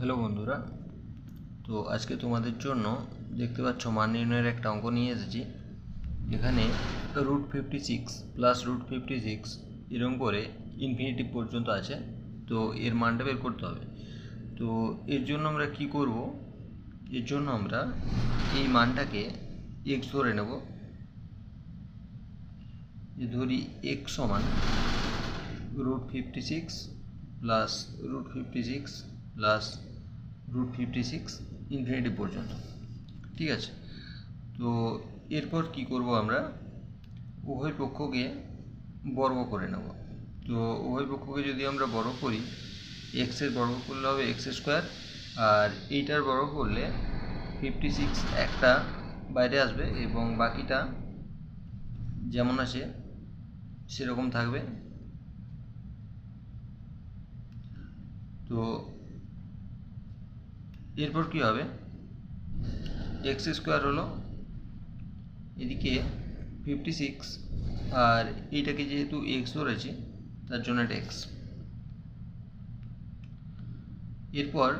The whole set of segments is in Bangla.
হ্যালো বন্ধুরা। তো আজকে তোমাদের জন্য দেখতে পাচ্ছ মান নির্ণয়ের একটা অঙ্ক নিয়ে এসেছি। এখানে root fifty six plus root fifty six এরকম করে ইনফিনিটি পর্যন্ত আছে। তো এর মানটা বের করতে হবে। তো এর জন্য আমরা কি করব? এর জন্য আমরা এই মানটাকে এক্স ধরে নেব। ধরি এক্স সমান root fifty six plus root fifty six plus root fifty six infinity পর্যন্ত। ঠিক আছে? তো এরপর কি করব আমরা? উভয় পক্ষকে বর্গ করে নেব। তো উভয় পক্ষকে যদি আমরা বর্গ করি এক্সের বর্গ করলে হবে এক্স স্কোয়ার, আর এইটার বর্গ করলে ফিফটি সিক্স একটা বাইরে আসবে এবং বাকিটা যেমন আছে সেরকম থাকবে। তো এরপর কি হবে? এক্স স্কোয়ার হলো এদিকে ফিফটি সিক্স আর এইটাকে যেহেতু এক্স ধরেছি, তার জন্য এটা এক্স এরপর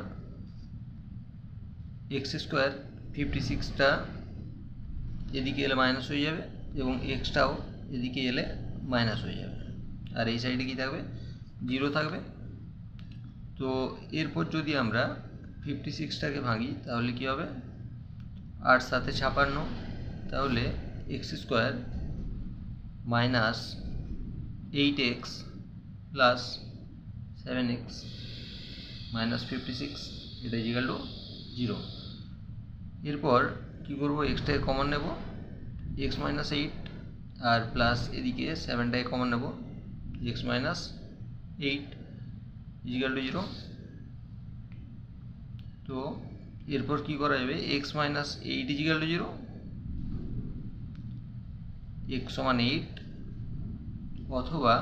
এক্স স্কোয়ার ফিফটি সিক্সটা এদিকে এলে মাইনাস হয়ে যাবে এবং এক্সটাও এদিকে এলে মাইনাস হয়ে যাবে। আর এই সাইডে কি থাকবে? জিরো থাকবে। তো এরপর যদি আমরা ফিফটি সিক্সটাকে ভাঙি তাহলে কী হবে? আট সাথে ছাপান্ন, তাহলে x square minus eight x plus seven x minus fifty six এটা ইজিক্যাল টু জিরো এরপর কী করব? এক্সটাকে কমন নেব এক্স মাইনাস এইট আর প্লাস এদিকে সেভেনটাকে কমন নেব x minus eight equal to zero তো এরপর কি করা যাবে? X minus eight equal to zero x সমান এইট অথবা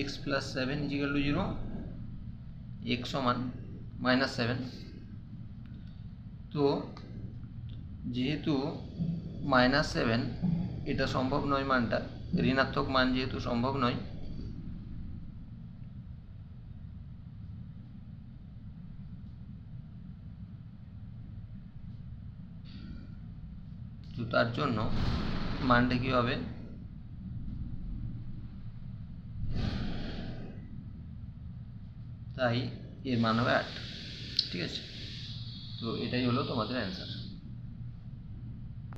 x plus seven equal to zero x সমান মাইনাস সেভেন তো যেহেতু মাইনাস সেভেন এটা সম্ভব নয় মানটা, ঋণাত্মক মান যেহেতু সম্ভব নয় তো তার জন্য মানটা কী হবে? তাই এর মান হবে আট। ঠিক আছে? তো এটাই হলো তোমাদের অ্যান্সার